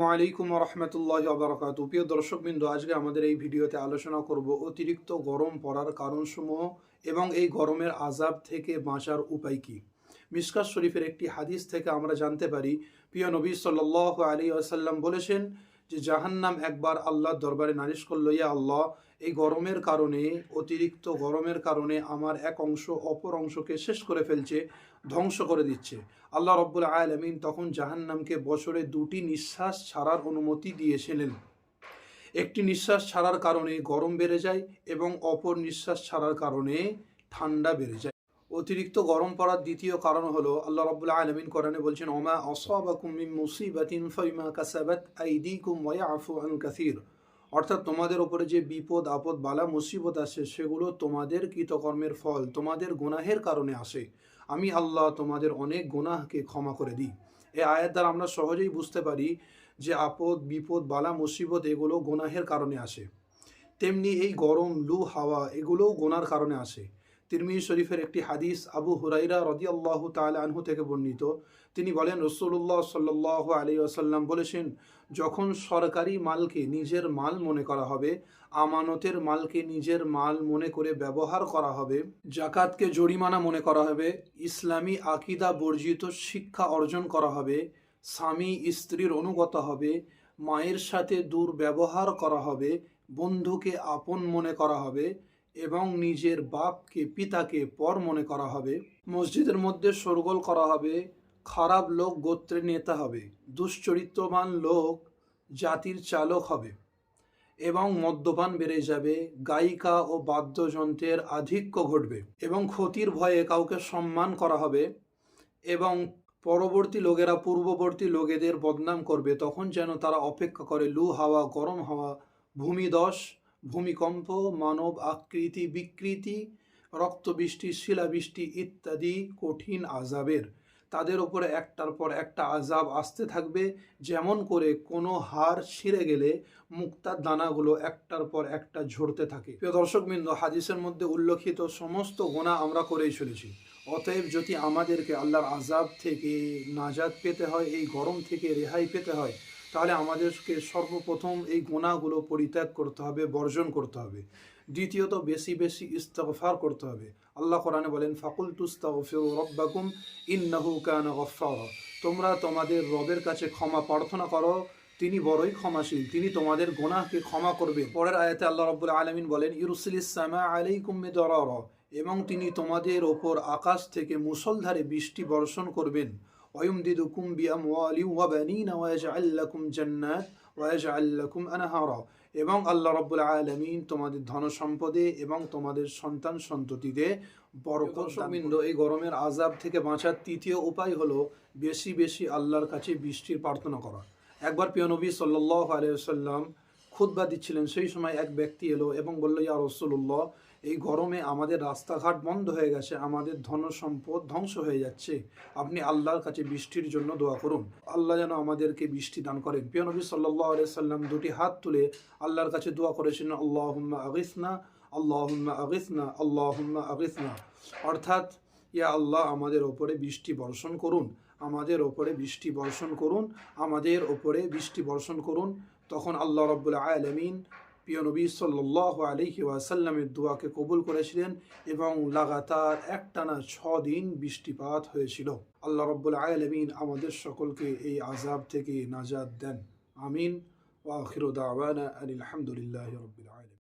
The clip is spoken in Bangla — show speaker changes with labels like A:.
A: ওয়ালাইকুম রহমতুল্লাহ আবরকাত প্রিয় দর্শকবৃন্দ, আজকে আমাদের এই ভিডিওতে আলোচনা করব অতিরিক্ত গরম পড়ার কারণসমূহ এবং এই গরমের আজাব থেকে বাঁচার উপায় কী। মিসকাত শরীফের একটি হাদিস থেকে আমরা জানতে পারি, প্রিয় নবী সাল্লাহ আলী আসাল্লাম বলেছেন যে জাহান্নাম একবার আল্লাহর দরবারে নালিশ করল, ইয়া আল্লাহ, এই গরমের কারণে, অতিরিক্ত গরমের কারণে আমার এক অংশ অপর অংশকে শেষ করে ফেলছে, ধ্বংস করে দিচ্ছে। আল্লাহ রব্বুল আলমিন তখন জাহান্নামকে বছরে দুটি নিঃশ্বাস ছাড়ার অনুমতি দিয়েছিলেন। একটি নিঃশ্বাস ছাড়ার কারণে গরম বেড়ে যায় এবং অপর নিঃশ্বাস ছাড়ার কারণে ঠান্ডা বেড়ে যায়। অতিরিক্ত গরম পড়ার দ্বিতীয় কারণ হলো, আল্লাহ রাব্বুল আলামিন কোরআনে বলছেন, ওমা আসাবাকুম মিন মুসিবাতিন ফাইমা কাসাবাত আইদিকুম ওয়া ইয়াফু আন কাসীর। অর্থাৎ তোমাদের ওপরে যে বিপদ, আপদ, বালা, মুসিবত আসে সেগুলো তোমাদের কৃতকর্মের ফল, তোমাদের গুনাহের কারণে আসে। আমি আল্লাহ তোমাদের অনেক গুনাহকে ক্ষমা করে দিই। এই আয়াত দ্বারা আমরা সহজেই বুঝতে পারি যে আপদ, বিপদ, বালা, মুসিবত এগুলো গুনাহের কারণে আসে। তেমনি এই গরম, লু, হাওয়া এগুলোও গোনার কারণে আসে। তিরমি শরীফের একটি হাদিস আবু হুরাইরা রদি আল্লাহ তাল আনহু থেকে বর্ণিত। তিনি বলেন রসুল্লাহ সাল্লাহ আলী আসাল্লাম বলেছেন, যখন সরকারি মালকে নিজের মাল মনে করা হবে, আমানতের মালকে নিজের মাল মনে করে ব্যবহার করা হবে জাকাতকে জরিমানা মনে করা হবে, ইসলামী আকিদা বর্জিত শিক্ষা অর্জন করা হবে, স্বামী স্ত্রীর অনুগত হবে, মায়ের সাথে দুর্ব্যবহার করা হবে, বন্ধুকে আপন মনে করা হবে এবং নিজের বাপকে, পিতাকে পর মনে করা হবে। মসজিদের মধ্যে সরগোল করা হবে। খারাপ লোক গোত্রের নেতা হবে। দুশ্চরিত্রবান লোক জাতির চালক হবে। এবং মদ্যপান বেড়ে যাবে। গায়িকা ও বাদ্যযন্ত্রের আধিক্য ঘটবে। এবং ক্ষতির ভয়ে কাউকে সম্মান করা হবে। এবং পরবর্তী লোকেরা পূর্ববর্তী লোকেদের বদনাম করবে। তখন যেন তারা অপেক্ষা করে, লু হাওয়া, গরম হাওয়া ভূমিদশ ভূমিকম্প, মানব আকৃতি, বিকৃতি, রক্তবৃষ্টি, শিলাবৃষ্টি ইত্যাদি কঠিন আজাবের। তাদের ওপরে একটার পর একটা আজাব আসতে থাকবে, যেমন করে কোনো হার ছিঁড়ে গেলে মুক্তার দানাগুলো একটার পর একটা ঝরতে থাকে। প্রিয় দর্শকবৃন্দ, হাদিসের মধ্যে উল্লেখিত সমস্ত গোনা আমরা করেই চলেছি। অতএব যদি আমাদেরকে আল্লাহর আজাব থেকে নাজাদ পেতে হয়, এই গরম থেকে রেহাই পেতে হয় তাহলে আমাদেরকে সর্বপ্রথম এই গুণাগুলো পরিত্যাগ করতে হবে, বর্জন করতে হবে। দ্বিতীয়ত বেশি বেশি ইস্তফার করতে হবে। আল্লাহ কোরআনে বলেন ফাকুল তুস্তাগফিরু রব্বাকুম ইন্নাহু কানা তোমরা তোমাদের রবের কাছে ক্ষমা প্রার্থনা করো, তিনি বড়ই ক্ষমাশীল, তিনি তোমাদের গোনাহকে ক্ষমা করবেন পরের আয়াতে আল্লাহ রব্বুল আলমিন বলেন, ইরুসিলিস সামা আলাইকুম মিদরার এবং তিনি তোমাদের ওপর আকাশ থেকে মুসলধারে বৃষ্টি বর্ষণ করবেন। ويمددكم بأموال وبنين ويجعل لكم جنات ويجعل لكم أنهارا এবং আল্লাহ রব্বুল আলমিন তোমাদের ধন সম্পদে এবং তোমাদের সন্তান সন্ততিতে বরকতবিন্দ এই গরমের আজাব থেকে বাঁচার তৃতীয় উপায় হলো বেশি বেশি আল্লাহর কাছে বৃষ্টির প্রার্থনা করা একবার প্রিয় নবী সাল্লাহ আলিয়াল্লাম খুদ্া দিচ্ছিলেন সেই সময় এক ব্যক্তি এলো এবং বলল ইয়া রসুল্লাহ এই গরমে আমাদের রাস্তাঘাট বন্ধ হয়ে গেছে, আমাদের ধন সম্পদ ধ্বংস হয়ে যাচ্ছে। আপনি আল্লাহর কাছে বৃষ্টির জন্য দোয়া করুন। আল্লাহ যেন আমাদেরকে বৃষ্টি দান করেন। প্রিয় নবী সাল্লাহ সাল্লাম দুটি হাত তুলে আল্লাহর কাছে দোয়া করেছেন, আল্লাহম্মা আগিসনা আল্লাহম্মা আগিসনা আল্লাহম্মা আগিসনা। অর্থাৎ, ইয়া আল্লাহ, আমাদের ওপরে বৃষ্টি বর্ষণ করুন। আমাদের ওপরে বৃষ্টি বর্ষণ করুন। আমাদের ওপরে বৃষ্টি বর্ষণ করুন। তখন আল্লাহ রব্বুল আলমিন প্রিয় নবী সাল্লাহ আলহি ওয়াসাল্লামের দোয়াকে কবুল করেছিলেন এবং লাগাতার একটানা ছ দিন বৃষ্টিপাত হয়েছিল। আল্লাহ রব্বুল আলমিন আমাদের সকলকে এই আজাব থেকে নাজাদ দেন। আমিন। ওয়াখির দাওয়ানা আলহামদুলিল্লাহ রবিল